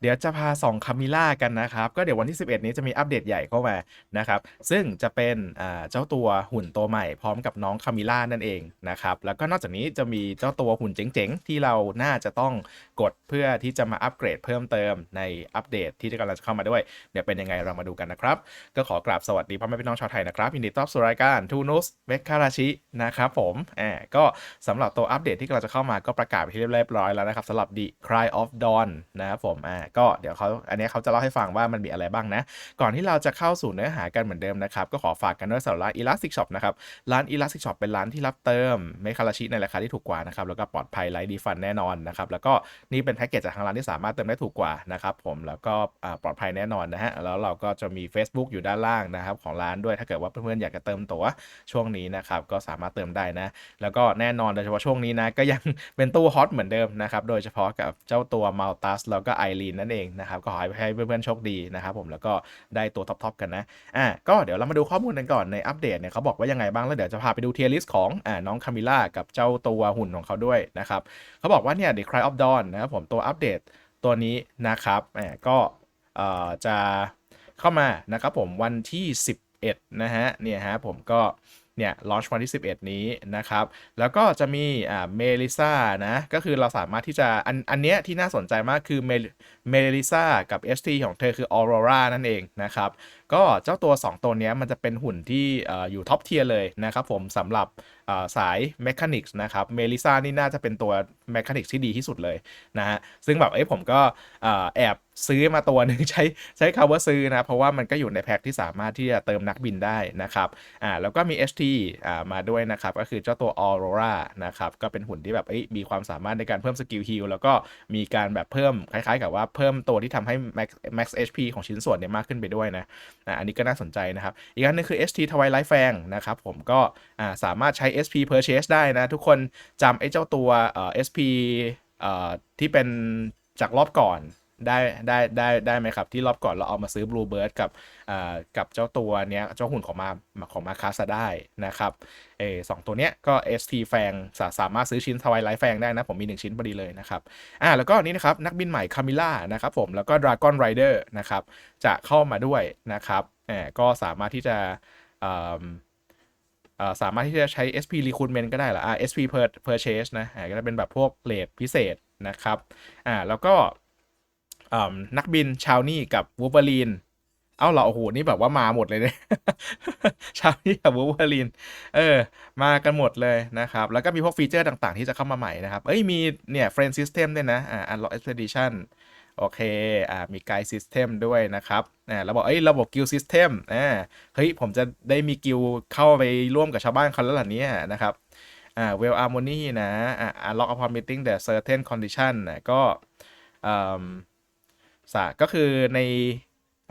เดี๋ยวจะพาส่องคามิล่ากันนะครับ ก็เดี๋ยววันที่ 11 นี้จะมีอัปเดตใหญ่เข้ามานะครับ ซึ่งจะเป็นเจ้าตัวหุ่นตัวใหม่พร้อมกับน้องคามิล่านั่นเองนะครับ แล้วก็นอกจากนี้จะมีเจ้าตัวหุ่นเจ๋งๆ ที่เราน่าจะต้องกดเพื่อที่จะมาอัปเกรดเพิ่มเติมในอัปเดตที่กำลังจะเข้ามาด้วย เดี๋ยวเป็นยังไงเรามาดูกันนะครับ ก็ขอกราบสวัสดีพ่อแม่พี่น้องชาวไทยนะครับยินดีต้อนรับสู่รายการทูนุสเวคคาราชินะครับผมอ่าก็สำหรับตัวอัปเดตที่กำลังจะเข้ามาก็ประกาศไปที่เรียบร้อยแล้วนะครับสำหรับ The Cry of Dawn นะครับผมอ่าก็เดี๋ยวเขาอันนี้เขาจะเล่าให้ฟังว่ามันมีอะไรบ้างนะ ก่อนที่เราจะเข้าสู่เนื้อหากันเหมือนเดิมนะครับ ก็ขอฝากกันด้วยสำหรับร้าน Elastic Shop นะครับ ร้าน Elastic Shop เป็นร้านที่รับเติมเมคาราชิในราคาที่ถูกกว่านะครับ แล้วก็ปลอดภัยไร้ดีฟันแน่นอนนะครับ แล้วก็นี่เป็นแพ็กเกจจากทางร้านที่สามารถเติมได้ถูกกว่านะครับผม แล้วก็ปลอดภัยแน่นอนนะฮะ แล้วเราก็จะมี Facebook อยู่ด้านล่างนะครับของร้านด้วย ถ้าเกิดว่าเพื่อนๆอยากจะเติมตั๋วช่วงนี้นะครับก็สามารถเติมได้นะ แล้วก็แน่นอนโดยเฉพาะช่วงนี้นะก็ยังเป็นตู้ฮอตเหมือนเดิมนะครับ โดยเฉพาะกับเจ้าตัวมัลตัสแล้วก็ไอรีนนั่นเองนะครับก็ขอให้เพื่อนๆโชคดีนะครับผมแล้วก็ได้ตัวท็อปๆกันนะอะก็เดี๋ยวเรามาดูข้อมูลกันก่อนในอัปเดตเนี่ยเขาบอกว่ายังไงบ้างแล้วเดี๋ยวจะพาไปดูเทียร์ลิสของอ่าน้องคามิล่ากับเจ้าตัวหุ่นของเขาด้วยนะครับเขาบอกว่าเนี่ย The Cry of Dawn นะครับผมตัวอัปเดตตัวนี้นะครับแหมก็เอ่อจะเข้ามานะครับผมวันที่ 11นะฮะเนี่ยฮะผมก็ เนี่ยลอนช์วันที่ 11 นี้นะครับ แล้วก็จะมีอ่าเมลิซ่านะ ก็คือเราสามารถที่จะอันอันเนี้ยที่น่าสนใจมากคือเมเมลิซ่ากับ ST ของเธอคือออโรรานั่นเองนะครับ ก็เจ้าตัว 2 ตัวนี้มันจะเป็นหุ่นที่อยู่ท็อปเทียร์เลยนะครับผมสำหรับสายเมคานิกส์นะครับเมลิซานี่น่าจะเป็นตัวเมคานิกส์ที่ดีที่สุดเลยนะฮะซึ่งแบบเอ้ยผมก็แอบซื้อมาตัวหนึ่งใช้ใช้คำว่าซื้อนะ เพราะว่ามันก็อยู่ในแพ็คที่สามารถที่จะเติมนักบินได้นะครับอ่าแล้วก็มี ST อ่ามาด้วยนะครับ ก็คือเจ้าตัว Aurora นะครับก็เป็นหุ่นที่แบบเอ้มีความสามารถในการเพิ่มสกิลฮิลแล้วก็มีการแบบเพิ่มคล้ายๆ กับว่าเพิ่มตัวที่ทำให้ max max HP ของชิ้นส่วนเนี่ยมากขึ้นไปด้วยนะ อันนี้ก็น่าสนใจนะครับ อีกอันหนึงคือ ST Twilight Fang นะครับผมก็สามารถใช้ SP Purchase ได้นะ ทุกคนจำไอ้เจ้าตัว SP ที่เป็นจากรอบก่อน ได้ได้ได้ได้ไหมครับ ที่รอบก่อนเราเอามาซื้อ Bluebird กับอ่ากับเจ้าตัวเนี้ยเจ้าหุ่นของมาของมาคาซาได้นะครับเออสองตัวเนี้ยก็ ST แฟงสาสามารถซื้อชิ้น Twilight แฟงได้นะ ผมมี 1 ชิ้นพอดีเลยนะครับอ่าแล้วก็นี่นะครับ นักบินใหม่คามิล่านะครับผมแล้วก็ Dragon Rider นะครับจะเข้ามาด้วยนะครับแหมก็สามารถที่จะอ่าสามารถที่จะใช้ SP Recruitment ก็ได้เหรออ่า SP purchase นะอ่าก็จะเป็นแบบพวกเลทพิเศษนะครับอ่าแล้วก็ นักบินชาวนี่กับวูเ v อรีนเอ้าเหราโอ้โหนี่แบบว่ามาหมดเลยเนี่ยชาวนี่กับวูเ v อรีนเออ มากันหมดเลยนะครับ แล้วก็มีพวกฟีเจอร์ต่างๆ ที่จะเข้ามาใหม่นะครับ เอ้ยมีเนี่ย Friend System ด้วยนะอ่า Unlock Expedition โอเค อ่า มีไกด์ System ด้วยนะครับ อ่า เราบอก เอ้ย ระบบ Guild System อ่า เฮ้ย ผมจะได้มีกิลเข้าไปร่วมกับชาวบ้านเขาแล้วล่ะเนี่ยนะครับ อ่า Well Harmony นะ อ่า Unlock upon meeting the certain condition นะก็อ่า สะก็คือใน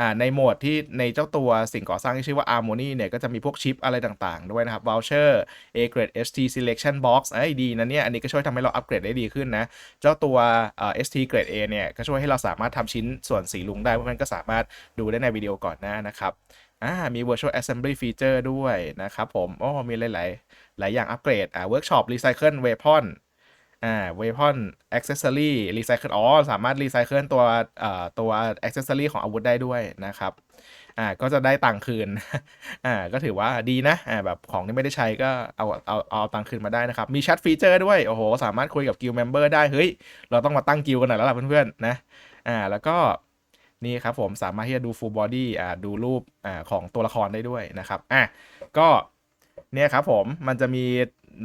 อ่าในโหมดที่ในเจ้าตัวสิ่งก่อสร้างที่ชื่อว่า Harmony เนี่ย ก็จะมีพวกชิปอะไรต่างๆ ด้วยนะครับ Voucher A grade ST Selection Box ไอ้ดีนะเนี่ย อันนี้ก็ช่วยทำให้เราอัปเกรดได้ดีขึ้นนะ เจ้าตัวเอ่อ ST grade A เนี่ย ก็ช่วยให้เราสามารถทำชิ้นส่วนสีลุงได้ เพราะมันก็สามารถดูได้ในวิดีโอก่อนหน้านะครับอ่ามี virtual assembly feature ด้วยนะครับผมโอ้มีหลายๆ หลายอย่างอัปเกรด อ่า workshop recycle weapon อ่า weapon accessory recycle อ๋อ สามารถ recycle ตัวเอ่อตัว accessory ของอาวุธได้ด้วยนะครับอ่าก็จะได้ตังคืนอ่าก็ถือว่าดีนะอ่าแบบของที่ไม่ได้ใช้ก็เอาเอาเอาตังคืนมาได้นะครับ มีแชทฟีเจอร์ด้วย โอ้โห สามารถคุยกับ guild member ได้ เฮ้ย เราต้องมาตั้งกิลกันหน่อยแล้วล่ะเพื่อนๆนะอ่าแล้วก็นี่ครับผมสามารถที่จะดู full body อ่าดูรูปอ่าของตัวละครได้ด้วยนะครับอะก็ เนี่ยครับผมมันจะมี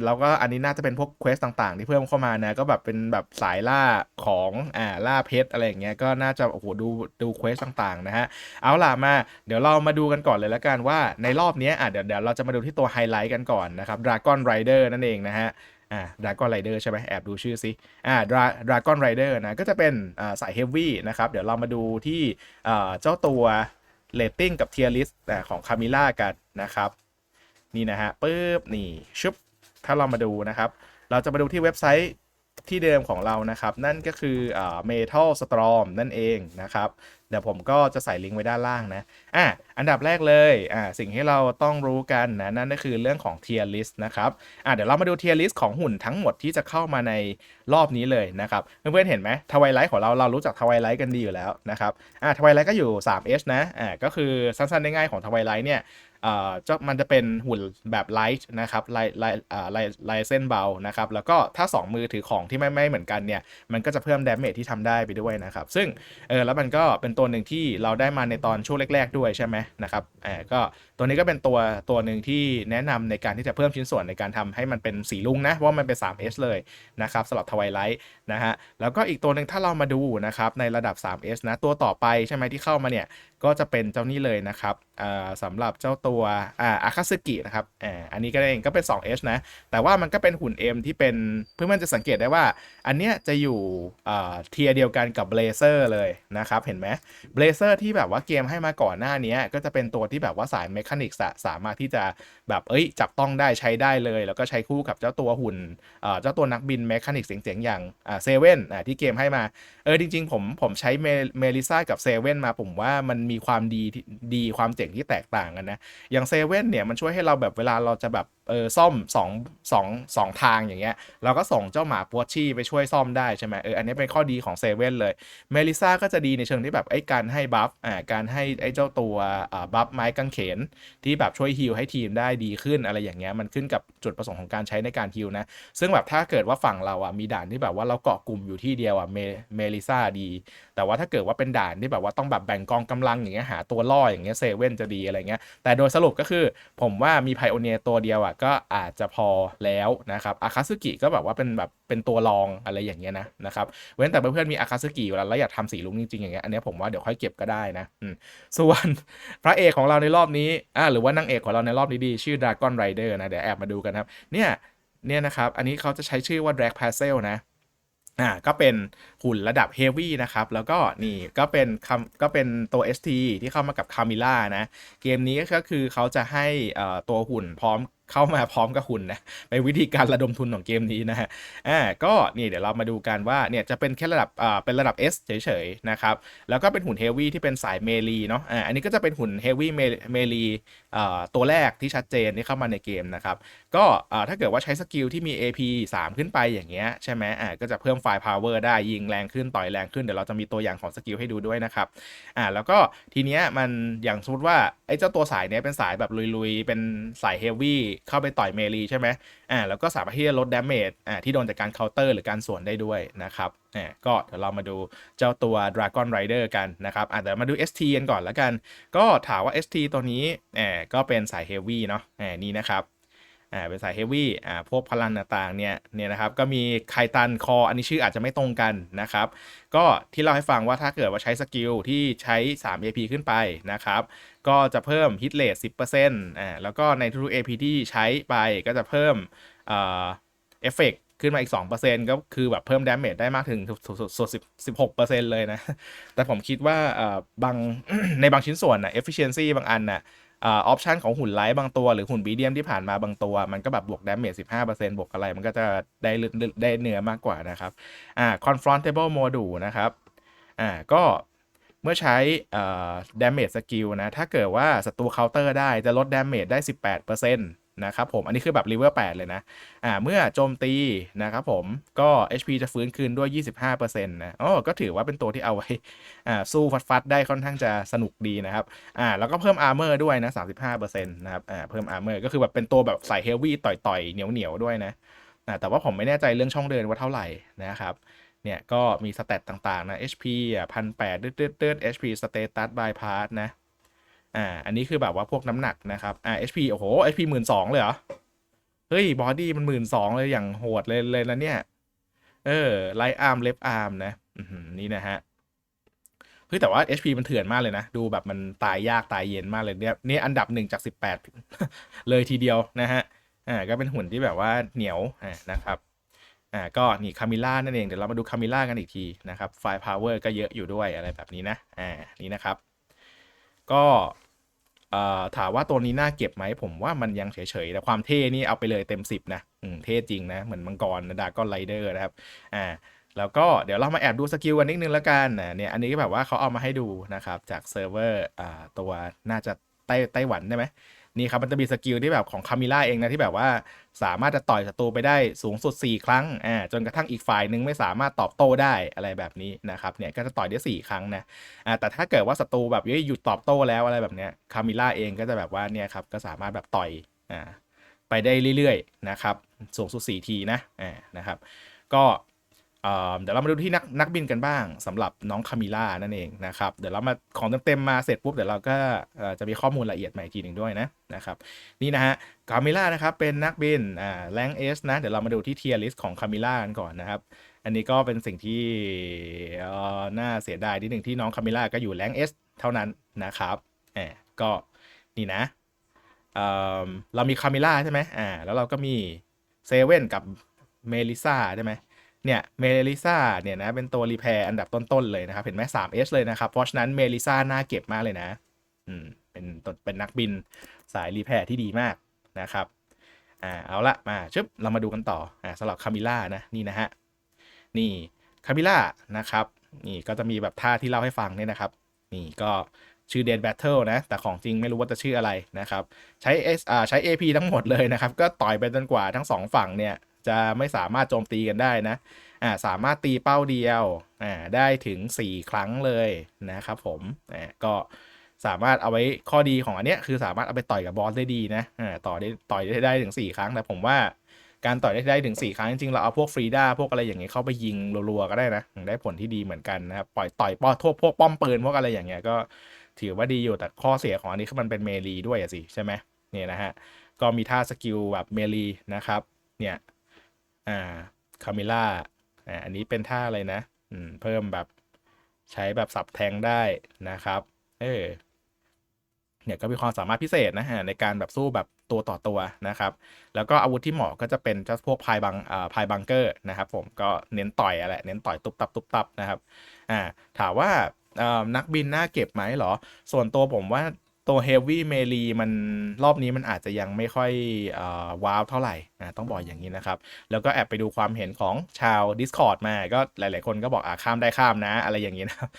แล้วก็อันนี้น่าจะเป็นพวกเควสต่างๆ ที่เพิ่มเข้ามานะก็แบบเป็นแบบสายล่าของอ่าล่าเพชรอะไรอย่างเงี้ยก็น่าจะโอ้โหดูดูเควสต่างๆนะฮะเอาล่ะมาเดี๋ยวเรามาดูกันก่อนเลยละกันว่าในรอบเนี้ยอะเดี๋ยวเดี๋ยวเราจะมาดูที่ตัวไฮไลท์กันก่อนนะครับ Dragon Rider นั่นเองนะฮะอ่า Dragon Rider ใช่ไหมแอบดูชื่อสิอ่า Dra- Dragon Rider นะก็จะเป็นอ่าสาย Heavy นะครับ เดี๋ยวเรามาดูที่อ่าเจ้าตัวเรตติ้งกับ Tier List อ่าของคามิล่ากันนะครับ นี่นะฮะปึ๊บนี่ชุบถ้าเรามาดูนะครับ เราจะมาดูที่เว็บไซต์ที่เดิมของเรานะครับ นั่นก็คือเอ่อ Metal Storm นั่นเองนะครับ เดี๋ยวผมก็จะใส่ลิงก์ไว้ด้านล่างนะอะอันดับแรกเลยอ่าสิ่งที่เราต้องรู้กันนะ นั่นก็คือเรื่องของ Tier List นะครับอะเดี๋ยวเรามาดู Tier List ของหุ่นทั้งหมดที่จะเข้ามาในรอบนี้เลยนะครับเพื่อนๆเห็นไหมทวายไลท์ของเราเรารู้จักทวายไลท์กันดีอยู่แล้วนะครับอะทวายไลท์ก็อยู่ 3H นะอ่าก็คือสั้นๆได้ง่ายของทวายไลท์เนี่ย จะมันจะเป็นหุ่นแบบไลท์นะครับไลไลท์อ่าไลไลเส้นเบานะครับ แล้วก็ถ้า 2 มือถือของที่ไม่ไม่เหมือนกันเนี่ย มันก็จะเพิ่มดาเมจที่ทำได้ไปด้วยนะครับ ซึ่งเออแล้วมันก็เป็นตัวหนึ่งที่เราได้มาในตอนช่วงแรก ๆ ด้วยใช่ไหมนะครับเออก็ตัวนี้ก็เป็นตัวตัวหนึ่งที่แนะนำในการที่จะเพิ่มชิ้นส่วนในการทำให้มันเป็นสีลุงนะว่ามันเป็น 3S เลยนะครับสำหรับทวายไลท์นะฮะแล้วก็อีกตัวหนึ่งถ้าเรามาดูนะครับในระดับ 3S นะตัวต่อไปใช่ไหมที่เข้ามาเนี่ยก็จะเป็นเจ้านี้เลยนะครับสำหรับเจ้าตัวอ่าอาคาสึกินะครับอ่าอันนี้ก็เองก็เป็น 2H นะ แต่ว่ามันก็เป็นหุ่น M ที่เป็นเพื่อนๆจะสังเกตได้ว่า อันเนี้ยจะอยู่อ่าเทียเดียวกันกับเบลเซอร์เลยนะครับ เห็นไหมเบลเซอร์ที่แบบว่าเกมให้มาก่อนหน้านี้ก็จะเป็นตัวที่แบบว่าสายเมคานิกส์สามารถที่จะแบบเอ้ยจับต้องได้ใช้ได้เลย แล้วก็ใช้คู่กับเจ้าตัวหุ่นอ่าเจ้าตัวนักบินเมคานิกส์เจ๋งๆอย่างอ่าเซเว่นอ่าที่เกมให้มาเออจริง ๆ ผมผมใช้เมลิซ่ากับเซเว่นมาผมว่ามันมีความดีดีความเจ๋งที่แตกต่างกันนะอย่างเซเว่นเนี่ยมันช่วยให้เราแบบเวลาเราจะแบบเออซ่อมสองสองสองทางอย่างเงี้ยเราก็ส่งเจ้าหมาปัวชี่ไปช่วยซ่อมได้ใช่ไหมเอออันนี้เป็นข้อดีของเซเว่นเลยเมลิซ่าก็จะดีในเชิงที่แบบไอ้การให้บัฟอ่าการให้ไอ้เจ้าตัวอ่าบัฟไม้กางเขน ที่แบบช่วยฮิลให้ทีมได้ดีขึ้นอะไรอย่างเงี้ยมันขึ้นกับจุดประสงค์ของการใช้ในการฮิลนะซึ่งแบบถ้าเกิดว่าฝั่งเราอะมีด่านที่แบบว่าเราเกาะกลุ่มอยู่ที่เดียวอะเมเมลิซ่าดี แต่ว่าถ้าเกิดว่าเป็นด่านที่แบบว่าต้องแบบแบ่งกองกำลังอย่างเงี้ยหาตัวล่ออย่างเงี้ยเซเว่นจะดีอะไรเงี้ยแต่โดยสรุปก็คือผมว่ามีไพโอเนียตัวเดียวอะก็อาจจะพอแล้วนะครับอาคาซึกิก็แบบว่าเป็นแบบเป็นตัวรองอะไรอย่างเงี้ยนะนะครับเว้นแต่เพื่อนๆมีอาคาซึกิอยู่แล้วแล้วอยากทำสีลุงจริงๆอย่างเงี้ยอันนี้ผมว่าเดี๋ยวค่อยเก็บก็ได้นะส่วนพระเอกของเราในรอบนี้อ่าหรือว่านางเอกของเราในรอบนี้ดีชื่อ Dragon Rider นะเดี๋ยวแอบมาดูกันครับเนี่ยเนี่ยนะครับอันนี้เขาจะใช้ชื่อว่า Drag p a s s e l นะอ่าก็เป็นหุ่นระดับเฮฟวี่นะครับ แล้วก็นี่ก็เป็นคำก็เป็นตัว ST ที่เข้ามากับคามิล่านะ เกมนี้ก็คือเขาจะให้อ่ตัวหุ่นพร้อม เข้ามาพร้อมกับหุ่นนะเป็นวิธีการระดมทุนของเกมนี้นะฮะอ่าก็นี่เดี๋ยวเรามาดูกันว่าเนี่ยจะเป็นแค่ระดับอ่าเป็นระดับ S เฉยๆนะครับแล้วก็เป็นหุ่นเฮฟวี่ที่เป็นสายเมลีเนาะอ่าอันนี้ก็จะเป็นหุ่นเฮฟวี่เมลีอ่าตัวแรกที่ชัดเจนที่เข้ามาในเกมนะครับก็อ่าถ้าเกิดว่าใช้สกิลที่มี AP 3 ขึ้นไปอย่างเงี้ยใช่ไหมอ่าก็จะเพิ่มไฟล์ power ได้ยิงแรงขึ้นต่อยแรงขึ้นเดี๋ยวเราจะมีตัวอย่างของสกิลให้ดูด้วยนะครับอ่าแล้วก็ทีเนี้ยมันอย่างสมมติว่าไอ้เจ้าตัวสายเนี้ยเป็นสายแบบลุยๆ เป็นสายเฮฟวี่เข้าไปต่อยเมลีใช่ไหมอ่าแล้วก็สามารถที่จะลดดาเมจอ่าที่โดนจากการเคาน์เตอร์หรือการสวนได้ด้วยนะครับอ่าก็เดี๋ยวเรามาดูเจ้าตัว Dragon Rider กันนะครับอ่าเดี๋ยวมาดู ST กันก่อนแล้วกัน ก็ถามว่า ST ตัวนี้อ่าก็เป็นสายเฮฟวี่เนาะอ่านี่นะครับ อ่าเป็นสายเฮฟวี่อ่าพวกพลังต่างๆเนี่ยเนี่ยนะครับก็มีไคตันคออันนี้ชื่ออาจจะไม่ตรงกันนะครับ ก็ที่เราให้ฟังว่าถ้าเกิดว่าใช้สกิลที่ใช้ 3 AP ขึ้นไปนะครับ ก็จะเพิ่มฮิตเลท10%อ่าแล้วก็ในทุก AP ที่ใช้ไปก็จะเพิ่มอ่าเอฟเฟกขึ้นมาอีก 2%ก็คือแบบเพิ่มดาเมจได้มากถึงสุดๆ16%เลยนะ แต่ผมคิดว่าอ่าบางในบางชิ้นส่วนนะ efficiency บางอันน่ะ ออปชันของหุ่นไลท์บางตัวหรือหุ่นบีเดียมที่ผ่านมาบางตัว มันก็แบบบวกดาเมจ15%บวกอะไร มันก็จะได้ได้เนื้อมากกว่านะครับอ่า confrontable module นะครับอ่าก็เมื่อใช้อ่า damage skill นะ ถ้าเกิดว่าศัตรูเคาน์เตอร์ได้จะลด damage ได้ 18% นะครับผม อันนี้คือแบบ level 8เลยนะ อ่า เมื่อโจมตีนะครับผม ก็ HP จะฟื้นคืนด้วย 25%นะอ๋อก็ถือว่าเป็นตัวที่เอาไว้ อ่า สู้ฟัดๆ ได้ค่อนข้างจะสนุกดีนะครับ อ่า แล้วก็เพิ่มอาร์เมอร์ด้วยนะ 35%นะครับ อ่า เพิ่มอาร์เมอร์ก็คือแบบเป็นตัวแบบใส่เฮฟวี่ต่อยๆ เหนียวๆ ด้วยนะ อ่า แต่ว่าผมไม่แน่ใจเรื่องช่องเดินว่าเท่าไหร่นะครับเนี่ยก็มีสเตตต่างๆ นะ HP อะพันแปดตืดๆ HP status bypass นะ อ่า อันนี้คือแบบว่าพวกน้ำหนักนะครับอ่า HP โอ้โห HP หมื่นสองเลยเหรอ เฮ้ยบอดี้มันหมื่นสองเลยอย่างโหดเลยเลยนะเนี่ย เออไลท์อาร์มเล็บอาร์มนะนี่นะฮะเฮ้ยแต่ว่า HP มันเถื่อนมากเลยนะ ดูแบบมันตายยากตายเย็นมากเลยเนี่ยนี่อันดับหนึ่งจาก18เลยทีเดียวนะฮะอ่าก็เป็นหุ่นที่แบบว่าเหนียวอ่านะครับอ่าก็นี่คามิล่านั่นเองเดี๋ยวเรามาดูคามิล่ากันอีกทีนะครับไฟพาวเวอร์ก็เยอะอยู่ด้วยอะไรแบบนี้นะอ่านี่นะครับ ก็ ถามว่าตัวนี้น่าเก็บไหมผมว่ามันยังเฉยๆแต่ความเท่นี่เอาไปเลยเต็ม 10 นะอืมเท่จริงนะ เหมือนมังกรดากอนไรเดอร์นะครับอ่าแล้วก็เดี๋ยวเรามาแอบดูสกิลกันนิดนึงแล้วกันนะเนี่ยอันนี้ก็แบบว่าเขาเอามาให้ดูนะครับ จากเซิร์ฟเวอร์อ่าตัวน่าจะไต้ไต้หวันได้ไหม นี่ครับมันจะมีสกิลที่แบบของคามิล่าเองนะที่แบบว่าสามารถจะต่อยศัตรูไปได้สูงสุด 4 ครั้งอ่าจนกระทั่งอีกฝ่ายหนึ่งไม่สามารถตอบโต้ได้อะไรแบบนี้นะครับเนี่ยก็จะต่อยได้ 4 ครั้งนะอ่าแต่ถ้าเกิดว่าศัตรูแบบหยุดตอบโต้แล้วอะไรแบบเนี้ยคามิล่าเองก็จะแบบว่าเนี่ยครับก็สามารถแบบต่อยอ่าไปได้เรื่อยๆนะครับสูงสุด 4 ทีนะอ่านะครับก็ เดี๋ยวเรามาดูที่นักนักบินกันบ้างสำหรับน้องคามิล่านั่นเองนะครับ เดี๋ยวเรามาของเต็มๆมาเสร็จปุ๊บเดี๋ยวเราก็จะมีข้อมูลละเอียดใหม่อีกทีหนึ่งด้วยนะนะครับนี่นะฮะคามิล่านะครับเป็นนักบินอ่าแรงเอสนะเดี๋ยวเรามาดูที่เทียร์ลิสของคามิล่ากันก่อนนะครับ อันนี้ก็เป็นสิ่งที่น่าเสียดายนิดหนึ่งที่น้องคามิล่าก็อยู่แรงเอสเท่านั้นนะครับแอบก็นี่นะเออเรามีคามิล่าใช่ไหมอ่าแล้วเราก็มีเซเว่นกับเมลิซาใช่ไหม เนี่ยเมลิซาเนี่ยนะเป็นตัวรีแพร์อันดับต้น ๆ เลยนะครับ เห็นไหม 3S เเลยนะครับ เพราะฉะนั้นเมลิซาน่าเก็บมากเลยนะ อืมเป็นตเป็นนักบินสายรีแพร์ที่ดีมากนะครับอ่าเอาละมาชึบเรามาดูกันต่ออ่าสำหรับคามิล่านะนี่นะฮะนี่คามิล่านะครับนี่ก็จะมีแบบท่าที่เล่าให้ฟังเนี่ยนะครับ นี่ก็ชื่อเดนแบทเทิลนะ แต่ของจริงไม่รู้ว่าจะชื่ออะไรนะครับ ใช้ S อ่าใช้ AP ทั้งหมดเลยนะครับ ก็ต่อยไปจนกว่าทั้งสองฝั่งเนี่ย จะไม่สามารถโจมตีกันได้นะอ่าสามารถตีเป้าเดียวอ่าได้ถึง 4 ครั้งเลยนะครับผมอ่าก็สามารถเอาไว้ข้อดีของอันเนี้ยคือสามารถเอาไปต่อยกับบอสได้ดีนะอ่าต่อได้ต่อยได้ได้ถึง 4 ครั้งแต่ผมว่าการต่อยได้ได้ถึง 4 ครั้งจริงๆเราเอาพวกฟรีด้าพวกอะไรอย่างเงี้ยเข้าไปยิงรัวๆก็ได้นะได้ผลที่ดีเหมือนกันนะครับปล่อยต่อยป้อทวพวกป้อมปืนพวกอะไรอย่างเงี้ยก็ถือว่าดีอยู่แต่ข้อเสียของอันนี้คือมันเป็นเมลีด้วยสิใช่ไหมเนี่ยนะฮะก็มีท่าสกิลแบบเมลีนะครับเนี่ย อ่าคาเมล่าอ่าอันนี้เป็นท่าอะไรนะอืมเพิ่มแบบใช้แบบสับแทงได้นะครับ เออเนี่ยก็มีความสามารถพิเศษนะฮะในการแบบสู้แบบตัวต่อตัวนะครับ แล้วก็อาวุธที่เหมาะก็จะเป็นเจ้าพวกพายบังอ่าพายบังเกอร์นะครับ ผมก็เน้นต่อยอะไรเน้นต่อยตุบตับตุบตับนะครับ อ่า ถามว่าอ่อนักบินน่าเก็บไหมเหรอ ส่วนตัวผมว่า ตัว Heavy m e l e มันรอบนี้มันอาจจะยังไม่ค่อยอว้าวเท่าไหร่อ่าต้องบอกอย่างนี้นะครับ แล้วก็แอบไปดูความเห็นของชาว Discord มา ก็หลาย ๆ คนก็บอกอ่าข้ามได้ข้ามนะ อะไรอย่างนี้นะครับ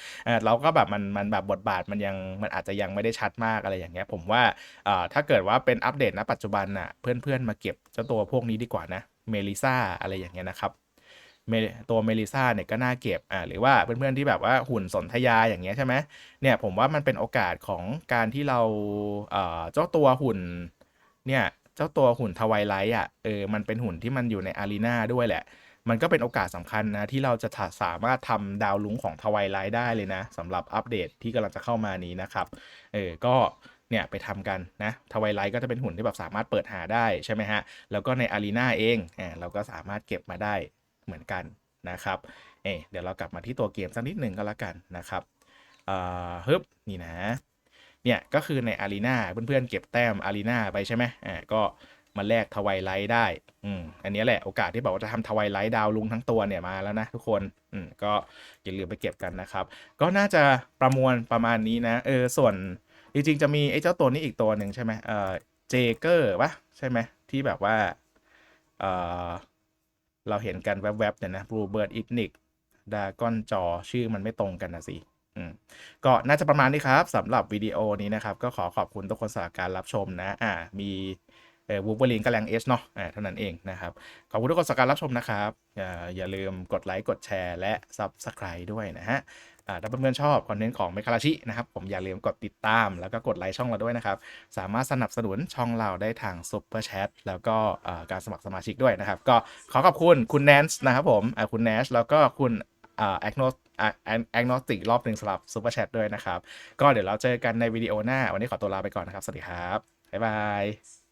เราก็แบบมันมันแบบบทบาทมันยังมันอาจจะยังไม่ได้ชัดมากอะไรอย่างเงี้ย ผมว่าถ้าเกิดว่าเป็นอัปเดตณปัจจุบันน่ะเพื่อน ๆ มาเก็บเจ้าตัวพวกนี้ดีกว่านะเมลิซ่าอะไรอย่างเงี้ยนะครับ ตัวเมลิซาเนี่ยก็น่าเก็บอ่าหรือว่าเพื่อนๆที่แบบว่าหุ่นสนธยาอย่างเงี้ยใช่ไหมเนี่ยผมว่ามันเป็นโอกาสของการที่เราเอ่อเจ้าตัวหุ่นเนี่ยเจ้าตัวหุ่นทวายไลท์อะเออมันเป็นหุ่นที่มันอยู่ในอารีนาด้วยแหละ มันก็เป็นโอกาสสำคัญนะที่เราจะสามารถทำดาวลุงของทวายไลท์ได้เลยนะสำหรับอัปเดตที่กำลังจะเข้ามานี้นะครับเออก็เนี่ยไปทำกันนะทวายไลท์ก็จะเป็นหุ่นที่แบบสามารถเปิดหาได้ใช่ไหมฮะ แล้วก็ในอารีนาเองอ่าเราก็สามารถเก็บมาได้ เหมือนกันนะครับเอ๊เดี๋ยวเรากลับมาที่ตัวเกมสักนิดหนึ่งก็แล้วกันนะครับเอ่อฮึบนี่นะเนี่ยก็คือในอารีนาเพื่อนๆเก็บแต้มอารีนาไปใช่ไหมอ่าก็มาแลกทวายไลท์ได้อืมอันนี้แหละโอกาสที่บอกว่าจะทำทวายไลท์ดาวลุงทั้งตัวเนี่ยมาแล้วนะทุกคนอืมก็อย่าลืมไปเก็บกันนะครับ ก็น่าจะประมวลประมาณนี้นะเออส่วนจริงๆจะมีไอ้เจ้าตัวนี้อีกตัวหนึ่งใช่ไหมเอ่อเจเกอร์ปะใช่ไหมที่แบบว่าเออ เราเห็นกันแวบๆเนี่ยนะ Bluebird i g n i c ดากอนจอชื่อมันไม่ตรงกันนะสิอืมก็น่าจะประมาณนี้ครับสำหรับวิดีโอนี้นะครับ ก็ขอขอบคุณทุกคนสำหรับการรับชมนะอ่ามีเออวูเบอรีนกับแรงเอสเนาะอ่าเท่านั้นเองนะครับ ขอบคุณทุกคนสำหรับการรับชมนะครับ อย่าอย่าลืมกดไลค์กดแชร์และ Subscribe ด้วยนะฮะ ถ้าเพื่อนๆชอบคอนเทนต์ของเมคาราชินะครับ ผมอย่าลืมกดติดตาม แล้วก็กดไลค์ช่องเราด้วยนะครับ สามารถสนับสนุนช่องเราได้ทางซุปเปอร์แชทแล้วก็การสมัครสมาชิกด้วยนะครับ ก็ขอขอบคุณคุณแนนส์นะครับผมคุณแนชแล้วก็คุณแอคโนแอคโนติกรอบหนึ่งสำหรับซุปเปอร์แชทด้วยนะครับ ก็เดี๋ยวเราเจอกันในวิดีโอหน้า วันนี้ขอตัวลาไปก่อนนะครับ สวัสดีครับ บ๊ายบาย